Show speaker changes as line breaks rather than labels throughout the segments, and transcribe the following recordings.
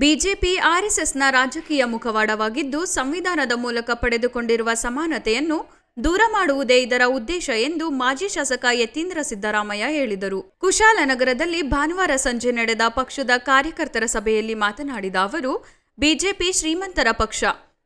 BJP ಆರ್ಎಸ್ಎಸ್ನ ರಾಜಕೀಯ ಮುಖವಾಡವಾಗಿದ್ದು ಸಂವಿಧಾನದ ಮೂಲಕ ಪಡೆದುಕೊಂಡಿರುವ ಸಮಾನತೆಯನ್ನು ದೂರ ಮಾಡುವುದೇ ಇದರ ಉದ್ದೇಶ ಎಂದು ಮಾಜಿ ಶಾಸಕ ಯತೀಂದ್ರ ಸಿದ್ದರಾಮಯ್ಯ ಹೇಳಿದರು. ಕುಶಾಲನಗರದಲ್ಲಿ ಭಾನುವಾರ ಸಂಜೆ ನಡೆದ ಪಕ್ಷದ ಕಾರ್ಯಕರ್ತರ ಸಭೆಯಲ್ಲಿ ಮಾತನಾಡಿದ ಅವರು, ಬಿಜೆಪಿ ಶ್ರೀಮಂತರ ಪಕ್ಷ.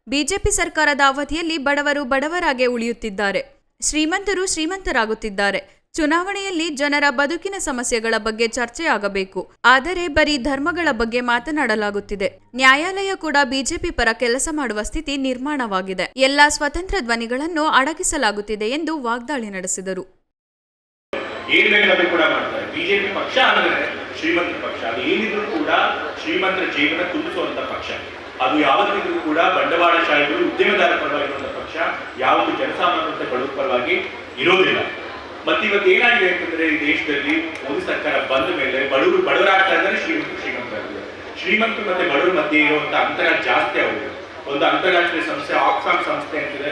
ಬಿಜೆಪಿ ಸರ್ಕಾರದ ಅವಧಿಯಲ್ಲಿ ಬಡವರು ಬಡವರಾಗೆ ಉಳಿಯುತ್ತಿದ್ದಾರೆ. ಶ್ರೀಮಂತರು ಶ್ರೀಮಂತರಾಗುತ್ತಿದ್ದಾರೆ. ಚುನಾವಣೆಯಲ್ಲಿ ಜನರ ಬದುಕಿನ ಸಮಸ್ಯೆಗಳ ಬಗ್ಗೆ ಚರ್ಚೆಯಾಗಬೇಕು ಆದರೆ ಬರೀ ಧರ್ಮಗಳ ಬಗ್ಗೆ ಮಾತನಾಡಲಾಗುತ್ತಿದೆ. ನ್ಯಾಯಾಲಯ ಕೂಡ ಬಿಜೆಪಿ ಪರ ಕೆಲಸ ಮಾಡುವ ಸ್ಥಿತಿ ನಿರ್ಮಾಣವಾಗಿದೆ. ಎಲ್ಲ ಸ್ವತಂತ್ರ ಧ್ವನಿಗಳನ್ನು ಅಡಗಿಸಲಾಗುತ್ತಿದೆ ಎಂದು ವಾಗ್ದಾಳಿ ನಡೆಸಿದರು.
ಏನ್ ಕೂಡ ಮಾಡ್ತಾರೆ. ಬಿಜೆಪಿ ಪಕ್ಷ ಅಂದ್ರೆ ಶ್ರೀಮಂತರ ಪಕ್ಷ. ಅದು ಏನಿದ್ರು ಕೂಡ ಶ್ರೀಮಂತರ ಜೀವನ ತುಂಬಿಸುವಂತ ಪಕ್ಷ. ಅದು ಯಾವತ್ತಿದ್ರು ಕೂಡ ಬಂಡವಾಳಶಾಹಿಗಳು ಉದ್ಯಮದಾರ ಪರವಾಗಿರುವಂತ ಪಕ್ಷ. ಯಾವತ್ತು ಜನಸಾಮಾನ್ಯರ ಪರವಾಗಿ ಇರೋದಿಲ್ಲ. ಮತ್ತಿವತ್ತು ಏನಾಗಿದೆ ಅಂತಂದ್ರೆ ಈ ದೇಶದಲ್ಲಿ ಮೋದಿ ಸರ್ಕಾರ ಬಂದ ಮೇಲೆ ಬಡವರು ಬಡವರಾಗ್ತಾ ಇದ್ದಾರೆ ಶ್ರೀಮಂತರು ಶ್ರೀಮಂತ ಶ್ರೀಮಂತರು ಮತ್ತೆ ಬಡವರ ಮಧ್ಯೆ ಇರುವಂತ ಅಂತರ ಜಾಸ್ತಿ ಆಗಿದೆ. ಒಂದು ಅಂತಾರಾಷ್ಟ್ರೀಯ ಸಂಸ್ಥೆ, ಆಕ್ಸಾಮ್ ಸಂಸ್ಥೆ ಅಂತಿದೆ.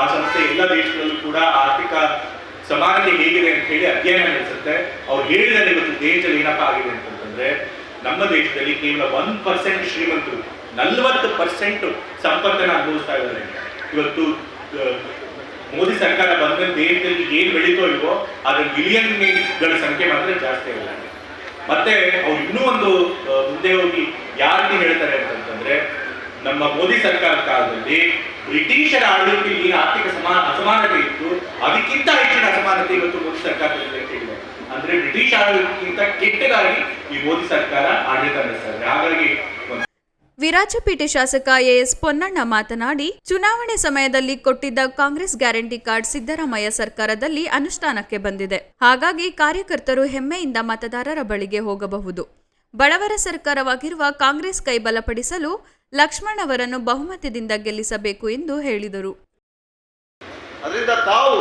ಆ ಸಂಸ್ಥೆ ಎಲ್ಲ ದೇಶಗಳಲ್ಲೂ ಕೂಡ ಆರ್ಥಿಕ ಸಮಾನತೆ ಹೇಗಿದೆ ಅಂತ ಹೇಳಿ ಅಧ್ಯಯನ ನಡೆಸುತ್ತೆ. ಅವ್ರು ಹೇಳಿದರೆ ಇವತ್ತು ದೇಶದಲ್ಲಿ ಏನಪ್ಪಾ ಆಗಿದೆ ಅಂತಂದ್ರೆ, ನಮ್ಮ ದೇಶದಲ್ಲಿ ಕೇವಲ ಒನ್ ಪರ್ಸೆಂಟ್ ಶ್ರೀಮಂತರು, ನಲ್ವತ್ತು ಪರ್ಸೆಂಟ್ ಸಂಪತ್ತನ್ನು ಅನುಭವಿಸ್ತಾ ಇದ್ದಾರೆ. ಇವತ್ತು ಮೋದಿ ಸರ್ಕಾರ ಬಂದ ದೇಶದಲ್ಲಿ ಏನ್ ಬೆಳೀತೋ ಇಲ್ವೋ, ಅದ್ರ ಮಿಲಿಯನ್ಗಳ ಸಂಖ್ಯೆ ಮಾತ್ರ ಜಾಸ್ತಿ ಇಲ್ಲ ಮತ್ತೆ ಅವ್ರು ಇನ್ನೂ ಒಂದು ಮುಂದೆ ಹೋಗಿ ಯಾರನ್ನು ಹೇಳ್ತಾರೆ ಅಂತಂದ್ರೆ, ನಮ್ಮ ಮೋದಿ ಸರ್ಕಾರ ಕಾಲದಲ್ಲಿ ಬ್ರಿಟಿಷರ ಆಡಳಿತದಲ್ಲಿ ಏನು ಆರ್ಥಿಕ ಸಮಾ ಅಸಮಾನತೆ ಇತ್ತು, ಅದಕ್ಕಿಂತ ಹೆಚ್ಚಿನ ಅಸಮಾನತೆ ಇವತ್ತು ಮೋದಿ ಸರ್ಕಾರದಲ್ಲಿ ಹೇಳಿದೆ ಅಂದ್ರೆ ಬ್ರಿಟಿಷ್ ಆಡಳಿತಕ್ಕಿಂತ ಕೆಟ್ಟದಾಗಿ ಈ ಮೋದಿ ಸರ್ಕಾರ ಆಡಳಿತ ಇದೆ. ಹಾಗಾಗಿ
ವಿರಾಜಪೇಟೆ ಶಾಸಕ ಎಎಸ್ ಪೊನ್ನಣ್ಣ ಮಾತನಾಡಿ, ಚುನಾವಣೆ ಸಮಯದಲ್ಲಿ ಕೊಟ್ಟಿದ್ದ ಕಾಂಗ್ರೆಸ್ ಗ್ಯಾರಂಟಿ ಕಾರ್ಡ್ ಸಿದ್ದರಾಮಯ್ಯ ಸರ್ಕಾರದಲ್ಲಿ ಅನುಷ್ಠಾನಕ್ಕೆ ಬಂದಿದೆ. ಹಾಗಾಗಿ ಕಾರ್ಯಕರ್ತರು ಹೆಮ್ಮೆಯಿಂದ ಮತದಾರರ ಬಳಿಗೆ ಹೋಗಬಹುದು. ಬಡವರ ಸರ್ಕಾರವಾಗಿರುವ ಕಾಂಗ್ರೆಸ್ ಕೈ ಬಲಪಡಿಸಲು ಲಕ್ಷ್ಮಣ್ ಅವರನ್ನು ಬಹುಮತದಿಂದ ಗೆಲ್ಲಿಸಬೇಕು ಎಂದು ಹೇಳಿದರು.
ಅದರಿಂದ ತಾವು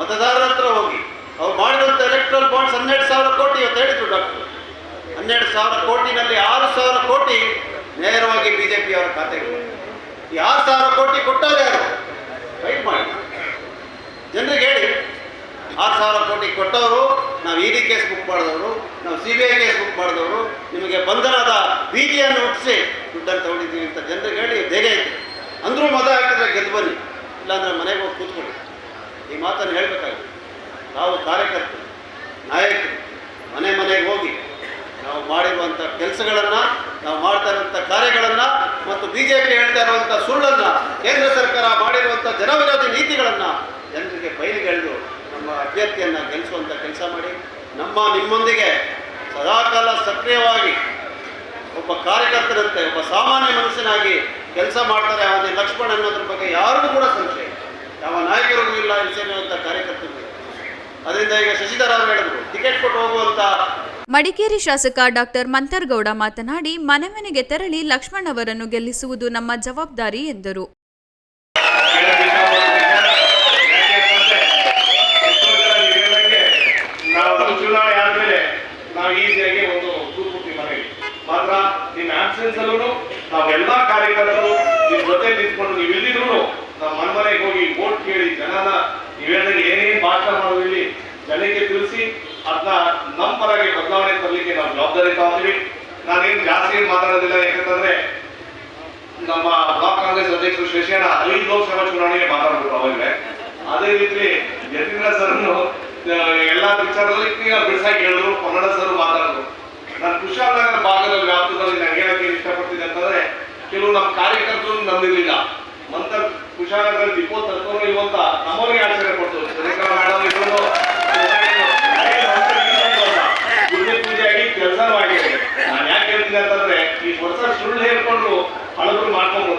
ಮತದಾರರ ಹೋಗಿ, ಅವ್ರು ಮಾಡಿದಂಥ ಎಲೆಕ್ಟ್ರಲ್ ಬಾಂಡ್ಸ್ ಹನ್ನೆರಡು ಕೋಟಿ ಹೇಳಿದ್ರು ಡಾಕ್ಟರ್. ಹನ್ನೆರಡು ಸಾವಿರ ಕೋಟಿನಲ್ಲಿ ಆರು ಸಾವಿರ ಕೋಟಿ ನೇರವಾಗಿ ಬಿ ಜೆ ಪಿಯವರ ಖಾತೆಗೆ ಯಾರು ಸಾವಿರ ಕೋಟಿ ಕೊಟ್ಟವ್ರು ಯಾರು? ಫೈಟ್ ಮಾಡಿ. ಜನರಿಗೆ ಹೇಳಿ. ಆರು ಸಾವಿರ ಕೋಟಿ ಕೊಟ್ಟವರು, ನಾವು ಇ ಡಿ ಕೇಸ್ ಬುಕ್ ಮಾಡಿದವರು, ನಾವು C B I case book ಮಾಡಿದವರು, ನಿಮಗೆ ಬಂಧನದ ಭೀತಿಯನ್ನು ಹುಟ್ಟಿಸಿ ದುಡ್ಡನ್ನು ತಗೊಂಡಿದ್ದೀವಿ ಅಂತ ಜನರಿಗೆ ಹೇಳಿ ಧೈರ್ಯ ಐತೆ. ಅಂದರೂ ಮತ ಹಾಕಿದ್ರೆ ಗೆದ್ದು ಬನ್ನಿ. ಇಲ್ಲಾಂದರೆ ಮನೆಗೆ ಹೋಗಿ ಕೂತ್ಕೊಳ್ಳಿ. ಈ ಮಾತನ್ನು ಹೇಳಬೇಕಾಗಿತ್ತು ನಾವು ಕಾರ್ಯಕರ್ತರು, ನಾಯಕರು, ಮನೆ ಮನೆಗೆ ಹೋಗಿ ನಾವು ಮಾಡಿರುವಂಥ ಕೆಲಸಗಳನ್ನು, ನಾವು ಮಾಡ್ತಾ ಇರುವಂಥ ಕಾರ್ಯಗಳನ್ನು ಮತ್ತು ಬಿ ಜೆ ಪಿ ಹೇಳ್ತಾ ಇರುವಂಥ ಸುಳ್ಳನ್ನು ಕೇಂದ್ರ ಸರ್ಕಾರ ಮಾಡಿರುವಂಥ ಜನವಿರೋಧಿ ನೀತಿಗಳನ್ನು ಜನರಿಗೆ ಬಯಲಿಗೆಳೆದು ನಮ್ಮ ಅಭ್ಯರ್ಥಿಯನ್ನು ಗೆಲ್ಲಿಸುವಂಥ ಕೆಲಸ ಮಾಡಿ, ನಮ್ಮ ನಿಮ್ಮೊಂದಿಗೆ ಸದಾಕಾಲ ಸಕ್ರಿಯವಾಗಿ ಒಬ್ಬ ಕಾರ್ಯಕರ್ತರಂತೆ, ಒಬ್ಬ ಸಾಮಾನ್ಯ ಮನುಷ್ಯನಾಗಿ ಕೆಲಸ ಮಾಡ್ತಾರೆ ಅವನೇ ಲಕ್ಷ್ಮಣ ಅನ್ನೋದ್ರ ಬಗ್ಗೆ ಯಾರಿಗೂ ಕೂಡ ಸಂಶಯ. ಯಾವ ನಾಯಕರಿಗೂ ಇಲ್ಲ ಅಂತ ಕಾರ್ಯಕರ್ತರಿಗೆ ಅದರಿಂದ ಈಗ ಶಶಿಧರ್ ಅವರು ಹೇಳಿದ್ರು, ಟಿಕೆಟ್ ಕೊಟ್ಟು ಹೋಗುವಂತ
ಮಡಿಕೇರಿ ಶಾಸಕ ಡಾಕ್ಟರ್ ಮಂತರ್ಗೌಡ ಮಾತನಾಡಿ ಮನೆ ಮನೆಗೆ ತೆರಳಿ ಲಕ್ಷ್ಮಣ್ ಅವರನ್ನು ಗೆಲ್ಲಿಸುವುದು ನಮ್ಮ ಜವಾಬ್ದಾರಿ ಎಂದರು.
ನಾವೆಲ್ಲಾ ಕಾರ್ಯಕರ್ತರು ನಿಮ್ ಜೊತೆ ನಿಂತ್ಕೊಂಡು ನೀವು ಇಲ್ಲಿದ್ರು ನಾವು ಮನೆ ಮನೆಗೆ ಹೋಗಿ ವೋಟ್ ಕೇಳಿ ಜನನ ನೀವು ಹೇಳಿದಾಗ ಏನೇನ್ ಭಾಷಣ ಮಾಡೋದಿಲ್ಲಿ ಜನಕ್ಕೆ ತಿಳಿಸಿ ಅದನ್ನ ನಮ್ಮ ಪರವಾಗಿ ಬದಲಾವಣೆ ತರಲಿಕ್ಕೆ ನಾವು ಜವಾಬ್ದಾರಿ ತಗೊಂಡ್ವಿ ನಾನೇನು ಜಾಸ್ತಿ ಮಾತಾಡೋದಿಲ್ಲ, ಯಾಕಂತಂದ್ರೆ ನಮ್ಮ ಬ್ಲಾಕ್ ಕಾಂಗ್ರೆಸ್ ಅಧ್ಯಕ್ಷರು ಶಶಿಯಣ್ಣ ಐದು ಲೋಕಸಭಾ ಚುನಾವಣೆಗೆ ಮಾತಾಡಬೇಕು ಅವಾಗಲೇ ಅದೇ ರೀತಿ ಯತೀಂದ್ರ ಸರ್ ಎಲ್ಲ ವಿಚಾರದಲ್ಲಿ ಈಗ ಬಿಡಿಸಾಗಿ ಹೇಳಿದ್ರು, ಕನ್ನಡ ಸರ್ ಮಾತಾಡಿದ್ರು ನಾನು ಕುಶಾಲನಗರ ಭಾಗದ ವ್ಯಾಪ್ತದಲ್ಲಿ ನಾನು ಹೇಳಕ್ಕೆ ಇಷ್ಟಪಡ್ತೀನಿ ಅಂತಂದ್ರೆ, ಕೆಲವು ನಮ್ಮ ಕಾರ್ಯಕರ್ತರು ನಂಬಿರ್ಲಿಲ್ಲ ಮಂತ್ರ ಕುಶಾಲನಗರ ದೀಪೋತ್ಸವ ಇರುವಂತ ನಮ್ಮವರಿಗೆ ಆಶ್ಚರ್ಯ ಕೊಡ್ತು ಮೇಡಮ್ ವರ್ಷ ಸುಳ್ಳು ಹೇಳ್ಕೊಂಡು ಹಳಬರು ಮಾಡ್ಕೊಂಡು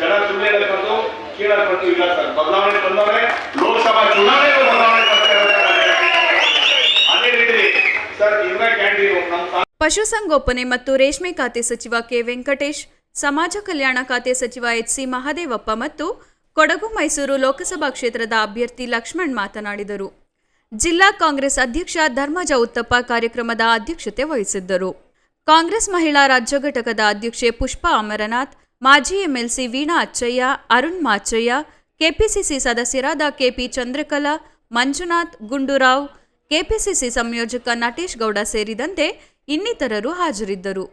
ಜನ ಸುಳ್ಳು ಹೇಳ್ಕೊಂಡು ಕೀಳಕೊಂಡು ಇಲ್ಲ ಸರ್ ಬದಲಾವಣೆ ಬಂದವರೆ, ಲೋಕಸಭಾ ಚುನಾವಣೆ ಬದಲಾವಣೆ ಅದೇ ರೀತಿ ಸರ್ ಇಂದ್ರ ಕ್ಯಾಂಟೀನ್ ನಮ್ಮ
ಪಶುಸಂಗೋಪನೆ ಮತ್ತು ರೇಷ್ಮೆ ಖಾತೆ ಸಚಿವ ಕೆ ವೆಂಕಟೇಶ್, ಸಮಾಜ ಕಲ್ಯಾಣ ಖಾತೆ ಸಚಿವ ಎಚ್ ಸಿ ಮಹದೇವಪ್ಪ ಮತ್ತು ಕೊಡಗು ಮೈಸೂರು ಲೋಕಸಭಾ ಕ್ಷೇತ್ರದ ಅಭ್ಯರ್ಥಿ ಲಕ್ಷ್ಮಣ್ ಮಾತನಾಡಿದರು. ಜಿಲ್ಲಾ ಕಾಂಗ್ರೆಸ್ ಅಧ್ಯಕ್ಷ ಧರ್ಮಜ ಉತ್ತಪ್ಪ ಕಾರ್ಯಕ್ರಮದ ಅಧ್ಯಕ್ಷತೆ ವಹಿಸಿದ್ದರು. ಕಾಂಗ್ರೆಸ್ ಮಹಿಳಾ ರಾಜ್ಯ ಘಟಕದ ಅಧ್ಯಕ್ಷೆ ಪುಷ್ಪಾ ಅಮರನಾಥ್, ಮಾಜಿ ಎಂಎಲ್ಸಿ ವೀಣಾ ಅಚ್ಚಯ್ಯ, ಅರುಣ್ ಮಾಚಯ್ಯ ಕೆಪಿಸಿಸಿ ಸದಸ್ಯರಾದ ಕೆಪಿ ಚಂದ್ರಕಲಾ, ಮಂಜುನಾಥ್ ಗುಂಡೂರಾವ್, ಕೆಪಿಸಿಸಿ ಸಂಯೋಜಕ ನಟೇಶ್ ಗೌಡ ಸೇರಿದಂತೆ ಇನ್ನಿತರರು ಹಾಜರಿದ್ದರು.